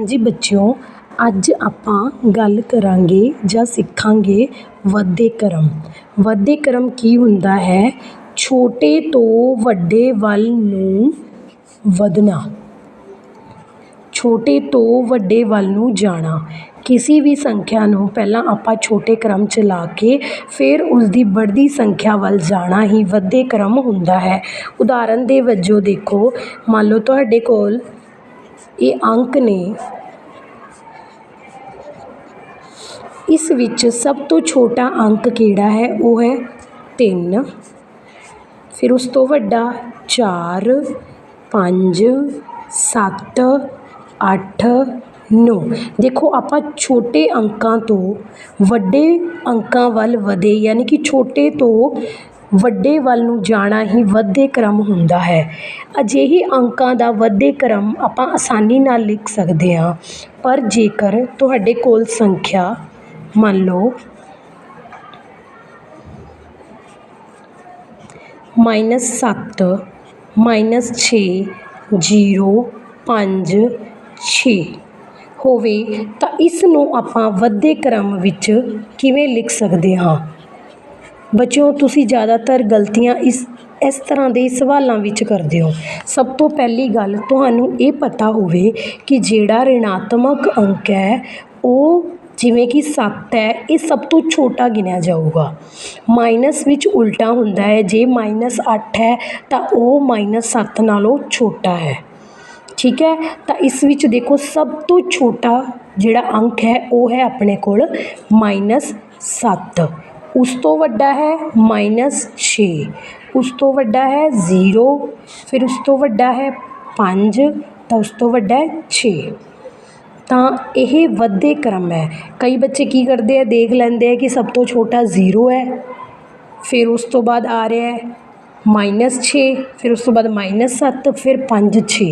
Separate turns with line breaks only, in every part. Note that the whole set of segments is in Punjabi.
ਹਾਂਜੀ ਬੱਚਿਓ, ਅੱਜ ਆਪਾਂ ਗੱਲ ਕਰਾਂਗੇ ਜਾਂ ਸਿੱਖਾਂਗੇ ਵੱਧੇ ਕਰਮ। ਵੱਧੇ ਕਰਮ ਕੀ ਹੁੰਦਾ ਹੈ? ਛੋਟੇ ਤੋਂ ਵੱਡੇ ਵੱਲ ਨੂੰ ਵਧਣਾ। ਛੋਟੇ ਤੋਂ ਵੱਡੇ ਵੱਲ ਨੂੰ ਜਾਣਾ। ਕਿਸੇ ਵੀ ਸੰਖਿਆ ਨੂੰ ਪਹਿਲਾਂ ਆਪਾਂ ਛੋਟੇ ਕ੍ਰਮ 'ਚ ਲਾ ਕੇ ਫਿਰ ਉਸ ਦੀ ਵੱਧਦੀ ਸੰਖਿਆ ਵੱਲ ਜਾਣਾ ਹੀ ਵਾਧੇ ਕਰਮ ਹੁੰਦਾ ਹੈ। ਉਦਾਹਰਨ ਦੇ ਵਜੋਂ ਦੇਖੋ, ਮੰਨ ਲਓ ਤੁਹਾਡੇ ਕੋਲ ਇਹ ਅੰਕ ਨੇ। ਇਸ ਵਿੱਚ ਸਭ ਤੋਂ ਛੋਟਾ ਅੰਕ ਕਿਹੜਾ ਹੈ? ਉਹ ਹੈ 3 ਫਿਰ ਉਸ ਤੋਂ ਵੱਡਾ 4 5 7 8 9 ਦੇਖੋ, ਆਪਾਂ ਛੋਟੇ ਅੰਕਾਂ ਤੋਂ ਵੱਡੇ ਅੰਕਾਂ ਵੱਲ ਵਧੇ, ਯਾਨੀ ਕਿ ਛੋਟੇ ਤੋਂ ਵੱਡੇ ਵੱਲ ਨੂੰ ਜਾਣਾ ਹੀ ਵਾਧੇ ਕ੍ਰਮ ਹੁੰਦਾ ਹੈ। ਅਜਿਹੇ ਅੰਕਾਂ ਦਾ ਵਾਧੇ ਕ੍ਰਮ ਆਪਾਂ ਆਸਾਨੀ ਨਾਲ ਲਿਖ ਸਕਦੇ ਹਾਂ। ਪਰ ਜੇਕਰ ਤੁਹਾਡੇ ਕੋਲ ਸੰਖਿਆ, ਮੰਨ ਲਓ, ਮਾਈਨਸ ਸੱਤ, ਮਾਈਨਸ ਛੇ, ਜੀਰੋ, ਪੰਜ, ਛੇ ਹੋਵੇ ਤਾਂ ਇਸ ਨੂੰ ਆਪਾਂ ਵਾਧੇ ਕ੍ਰਮ ਵਿੱਚ ਕਿਵੇਂ ਲਿਖ ਸਕਦੇ ਹਾਂ? ਬੱਚਿਓ, ਤੁਸੀਂ ਜ਼ਿਆਦਾਤਰ ਗਲਤੀਆਂ ਇਸ ਇਸ ਤਰ੍ਹਾਂ ਦੇ ਸਵਾਲਾਂ ਵਿੱਚ ਕਰਦੇ ਹੋ। ਸਭ ਤੋਂ ਪਹਿਲੀ ਗੱਲ ਤੁਹਾਨੂੰ ਇਹ ਪਤਾ ਹੋਵੇ ਕਿ ਜਿਹੜਾ ਰਿਣਾਤਮਕ ਅੰਕ ਹੈ, ਉਹ ਜਿਵੇਂ ਕਿ ਸੱਤ ਹੈ, ਇਹ ਸਭ ਤੋਂ ਛੋਟਾ ਗਿਣਿਆ ਜਾਊਗਾ। ਮਾਈਨਸ ਵਿੱਚ ਉਲਟਾ ਹੁੰਦਾ ਹੈ, ਜੇ ਮਾਈਨਸ ਅੱਠ ਹੈ, ਤਾਂ ਉਹ ਮਾਈਨਸ ਸੱਤ ਨਾਲੋਂ ਛੋਟਾ ਹੈ। ਠੀਕ ਹੈ? ਤਾਂ ਇਸ ਵਿੱਚ ਦੇਖੋ, ਸਭ ਤੋਂ ਛੋਟਾ ਜਿਹੜਾ ਅੰਕ ਹੈ, ਉਹ ਹੈ ਆਪਣੇ ਕੋਲ ਮਾਈਨਸ ਸੱਤ। ਉਸ ਤੋਂ ਵੱਡਾ ਹੈ ਮਾਈਨਸ ਛੇ, ਉਸ ਤੋਂ ਵੱਡਾ ਹੈ ਜ਼ੀਰੋ, ਫਿਰ ਉਸ ਤੋਂ ਵੱਡਾ ਹੈ ਪੰਜ, ਤਾਂ ਉਸ ਤੋਂ ਵੱਡਾ ਹੈ ਛੇ। ਤਾਂ ਇਹ ਵੱਧਦੇ ਕ੍ਰਮ ਹੈ। ਕਈ ਬੱਚੇ ਕੀ ਕਰਦੇ ਆ? ਦੇਖ ਲੈਂਦੇ ਆ ਕਿ ਸਭ ਤੋਂ ਛੋਟਾ ਜ਼ੀਰੋ ਹੈ, ਫਿਰ ਉਸ ਤੋਂ ਬਾਅਦ ਆ ਰਿਹਾ 6 ਫਿਰ ਉਸ ਤੋਂ ਬਾਅਦ ਮਾਈਨਸ 7 ਫਿਰ 5 6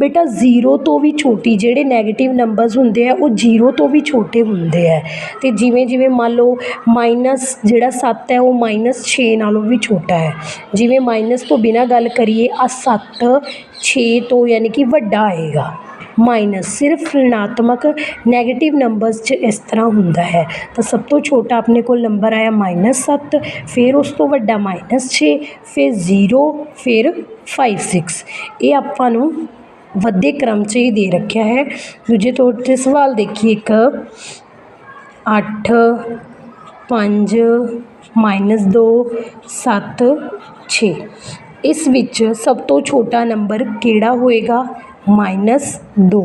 ਬੇਟਾ 0 ਤੋਂ ਵੀ ਛੋਟੀ ਜਿਹੜੇ ਨੈਗੇਟਿਵ ਨੰਬਰਸ ਹੁੰਦੇ ਆ, ਉਹ 0 ਤੋਂ ਵੀ ਛੋਟੇ ਹੁੰਦੇ ਆ। ਤੇ ਜਿਵੇਂ ਜਿਵੇਂ ਮੰਨ ਲਓ ਮਾਈਨਸ ਜਿਹੜਾ 7 ਹੈ, ਉਹ ਮਾਈਨਸ 6 ਨਾਲੋਂ ਵੀ ਛੋਟਾ ਹੈ। ਜਿਵੇਂ ਮਾਈਨਸ ਤੋਂ ਬਿਨਾਂ ਗੱਲ ਕਰੀਏ ਆ 7 6 ਤੋਂ ਯਾਨੀ ਕਿ ਵੱਡਾ ਆਏਗਾ। ਮਾਈਨਸ ਸਿਰਫ ਰਿਣਾਤਮਕ ਨੈਗੇਟਿਵ ਨੰਬਰਸ 'ਚ ਇਸ ਤਰ੍ਹਾਂ ਹੁੰਦਾ ਹੈ। ਤਾਂ ਸਭ ਤੋਂ ਛੋਟਾ ਆਪਣੇ ਕੋਲ ਨੰਬਰ ਆਇਆ ਮਾਈਨਸ ਸੱਤ, ਫਿਰ ਉਸ ਤੋਂ ਵੱਡਾ ਮਾਈਨਸ ਛੇ, ਫਿਰ ਜ਼ੀਰੋ, ਫਿਰ ਫਾਈਵ ਸਿਕਸ ਇਹ ਆਪਾਂ ਨੂੰ ਵੱਧੇ ਕ੍ਰਮ 'ਚ ਹੀ ਦੇ ਰੱਖਿਆ ਹੈ। ਦੂਜੇ ਤੌਰ 'ਤੇ ਸਵਾਲ ਦੇਖੀਏ ਇੱਕ, ਅੱਠ, ਪੰਜ, ਮਾਈਨਸ ਦੋ, ਸੱਤ, ਛੇ। ਇਸ ਵਿੱਚ ਸਭ ਤੋਂ ਛੋਟਾ ਨੰਬਰ ਕਿਹੜਾ ਹੋਏਗਾ? ਮਾਈਨਸ 2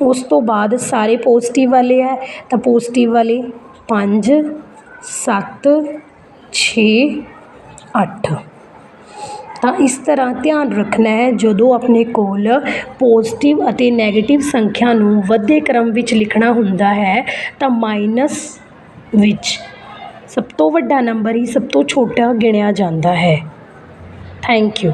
ਉਸ ਤੋਂ ਬਾਅਦ ਸਾਰੇ ਪੋਜ਼ਿਟਿਵ ਵਾਲੇ ਹੈ, ਤਾਂ ਪੋਜ਼ਿਟਿਵ ਵਾਲੇ 5 7 6 8 ਤਾਂ ਇਸ ਤਰ੍ਹਾਂ ਧਿਆਨ ਰੱਖਣਾ ਹੈ, ਜਦੋਂ ਆਪਣੇ ਕੋਲ ਪੋਜ਼ਿਟਿਵ ਅਤੇ 네ਗੇਟਿਵ ਸੰਖਿਆ ਨੂੰ ਵੱਧੇ ਕ੍ਰਮ ਵਿੱਚ ਲਿਖਣਾ ਹੁੰਦਾ ਹੈ, ਤਾਂ ਮਾਈਨਸ ਵਿੱਚ ਸਭ ਤੋਂ ਵੱਡਾ ਨੰਬਰ ਹੀ ਸਭ ਤੋਂ ਛੋਟਾ ਗਿਣਿਆ ਜਾਂਦਾ ਹੈ। Thank you.